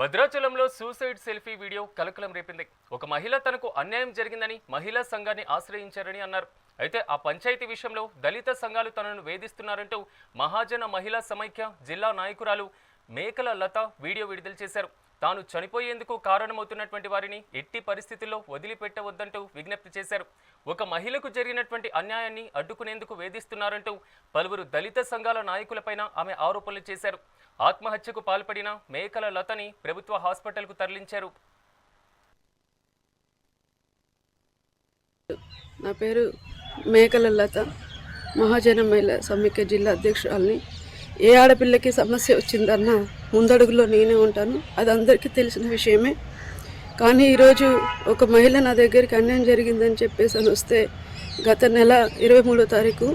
భద్రాచలంలో suicide selfie video కలకలం రేపింది. ఒక మహిళ తనకు అన్యాయం జరిగిందని మహిళా సంఘాన్ని ఆశ్రయించారని అన్నారు. అయితే ఆ పంచాయతీ విషయంలో దళిత సంఘాలు తనను వేధిస్తున్నారంటూ మహాజన మహిళా సమైక్య జిల్లా నాయకురాలు మేకల లత వీడియో విడుదల చేశారు. తాను చనిపోయేందుకు కారణమవుతున్నటువంటి వారిని ఎట్టి పరిస్థితుల్లో వదిలిపెట్టవద్దంటూ విజ్ఞప్తి చేశారు. ఒక మహిళకు జరిగినటువంటి అన్యాయాన్ని అడ్డుకునేందుకు వేధిస్తున్నారంటూ పలువురు దళిత సంఘాల నాయకులపైన ఆమె ఆరోపణలు చేశారు. ఆత్మహత్యకు పాల్పడిన మేకల లతని ప్రభుత్వ హాస్పిటల్కు తరలించారు. నా పేరు మేకల లత. మహాజన మహిళ సమైక్య జిల్లా అధ్యక్షురాలని ఏ ఆడపిల్లకి సమస్య వచ్చిందన్న ముందడుగులో నేనే ఉంటాను. అది అందరికీ తెలిసిన విషయమే. కానీ ఈరోజు ఒక మహిళ నా దగ్గరికి అన్యాయం జరిగిందని చెప్పేసి అని వస్తే గత నెల ఇరవై మూడో తారీఖు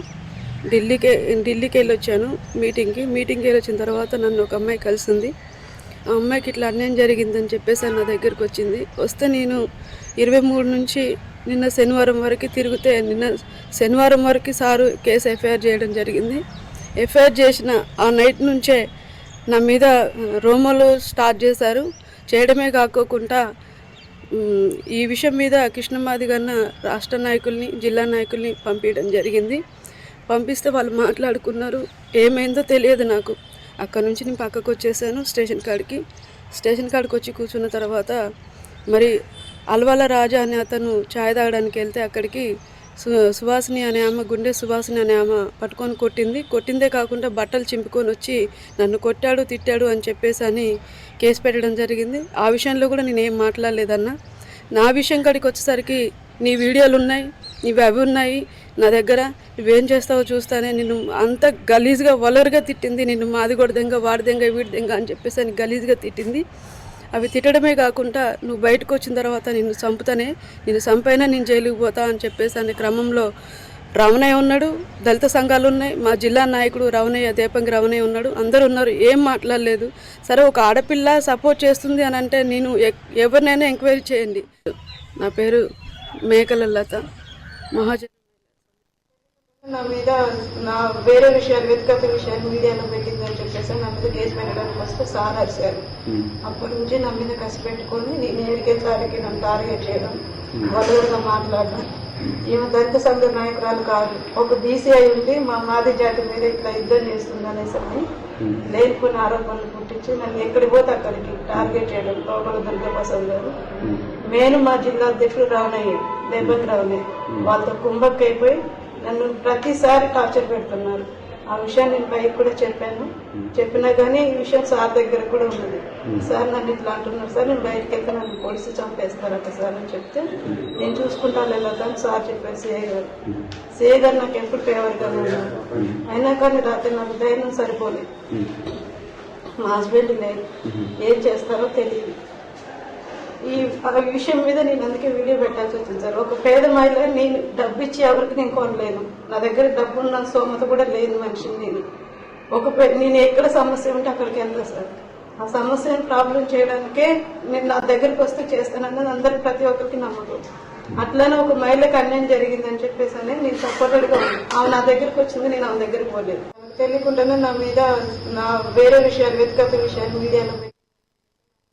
ఢిల్లీకి ఢిల్లీకి వెళ్ళి వచ్చాను మీటింగ్కి. మీటింగ్కి వెళ్ళి వచ్చిన తర్వాత నన్ను ఒక అమ్మాయి కలిసింది. ఆ అమ్మాయికి ఇట్లా అన్యాయం జరిగిందని చెప్పేసి నా దగ్గరికి వచ్చింది. వస్తే నేను ఇరవై మూడు నుంచి నిన్న శనివారం వరకు తిరిగితే నిన్న శనివారం వరకు సారు కేసు ఎఫ్ఐఆర్ చేయడం జరిగింది. ఎఫ్ఐఆర్ చేసిన ఆ నైట్ నుంచే నా మీద రోమలు స్టార్ట్ చేశారు. చేయడమే కాకోకుండా ఈ విషయం మీద కృష్ణమాది గన్న రాష్ట్ర నాయకుల్ని జిల్లా నాయకుల్ని పంపించడం జరిగింది. పంపిస్తే వాళ్ళు మాట్లాడుకున్నారు. ఏమైందో తెలియదు నాకు. అక్కడ నుంచి నేను పక్కకు వచ్చేసాను స్టేషన్ కాడికి. స్టేషన్ కాడికి వచ్చి కూర్చున్న తర్వాత మరి అల్వాల రాజా అనే అతను ఛాయ్ తాగడానికి వెళ్తే అక్కడికి సువాసిని అనే ఆమె గుండె సువాసిని అనే ఆమె పట్టుకొని కొట్టింది. కొట్టిందే కాకుండా బట్టలు చింపుకొని వచ్చి నన్ను కొట్టాడు తిట్టాడు అని చెప్పేసి అని కేసు పెట్టడం జరిగింది. ఆ విషయంలో కూడా నేను ఏం మాట్లాడలేదన్నా. నా విషయం కాడికి వచ్చేసరికి నీ వీడియోలు ఉన్నాయి నీవి అవి ఉన్నాయి నా దగ్గర నువ్వేం చేస్తావో చూస్తానే నిన్ను అంత గలీజ్గా వలరుగా తిట్టింది. నిన్ను మాది కూడా దెంగ వాడి దెంగ వీడి దెంగ అని చెప్పేసి అని గలీజ్గా తిట్టింది. అవి తిట్టడమే కాకుండా నువ్వు బయటకు వచ్చిన తర్వాత నిన్ను చంపుతానే నిన్ను చంపైనా నేను జైలుకి పోతా అని చెప్పేసి అనే క్రమంలో రవణయ్య ఉన్నాడు దళిత సంఘాలు ఉన్నాయి మా జిల్లా నాయకుడు రవణయ్య దీపంగి రవణయ్య ఉన్నాడు అందరు ఉన్నారు ఏం మాట్లాడలేదు. సరే ఒక ఆడపిల్ల సపోర్ట్ చేస్తుంది అని అంటే నేను ఎక్- ఎవరినైనా ఎంక్వైరీ చేయండి. నా పేరు మేకల లత మహాజన్ నా మీద నా వేరే విషయాలు వ్యక్తిగత విషయాలు మీడియాలో పెట్టిందని చెప్పేసి నా మీద కేసు పెట్టడానికి వస్తే సార్ అరిశారు. అప్పటి నుంచి నా మీద కసి పెట్టుకొని నేను ఆడికి నన్ను టార్గెట్ చేయడం వలుగురుగా మాట్లాడడం. ఈమె దళిత సంఘ నాయకురాలు కాదు. ఒక బీసీఐ ఉండి మా మాది జాతి మీద ఇట్లా యుద్ధం చేస్తుంది అనేసి లేనిపోయిన ఆరోపణలు పుట్టించి నన్ను ఎక్కడికి పోతే అక్కడికి టార్గెట్ చేయడం లోపల దుర్గాప్రసాద్ గారు. నేను మా జిల్లా అధ్యక్షుడు రావణయ్య దేపన్ రావణయ్య వాళ్ళతో కుంభక్ అయిపోయి నన్ను ప్రతిసారి టార్చర్ పెడుతున్నారు. ఆ విషయాన్ని నేను పైకి కూడా చెప్పాను. చెప్పినా కానీ ఈ విషయం సార్ దగ్గర కూడా ఉన్నది. సార్ నన్ను ఇట్లా అంటున్నారు. సార్ నేను బయటకు వెళ్తే నన్ను పోలీసు చంపేస్తారట సార్ అని చెప్తే నేను చూసుకుంటాను వెళ్ళొద్దాను సార్ చెప్పారు సిఐ గారు. సిఐ గారు నాకు ఎప్పుడు ఫేవర్గా ఉన్నారు. అయినా కానీ రాత్రి నాకు ధైర్యం సరిపోలేదు. మా హస్బెండ్ లేదు. ఏం చేస్తారో తెలియదు. ఈ ఆ విషయం మీద నేను అందుకే వీడియో పెట్టాల్సి వచ్చింది సార్. ఒక పేద మహిళ నేను డబ్బు ఇచ్చి ఎవరికి నేను కొనలేను. నా దగ్గర డబ్బు ఉన్న సోమత కూడా లేదు మనిషిని నేను. ఒక పే- నేను ఎక్కడ సమస్య ఉంటే అక్కడికి వెళ్తా సార్. ఆ సమస్యను ప్రాబ్లం చేయడానికే నేను నా దగ్గరికి వస్తే చేస్తానన్నది అందరు ప్రతి ఒక్కరికి నమ్మకం. అట్లానే ఒక మహిళకు అన్యాయం జరిగిందని చెప్పేసి అని నేను సపోర్టెడ్గా ఆమె నా దగ్గరికి వచ్చింది నేను ఆమె దగ్గరికి పోలేదు. తెలియకుండానే నా మీద నా వేరే విషయాలు వెతుకత విషయాలు మీడియాలో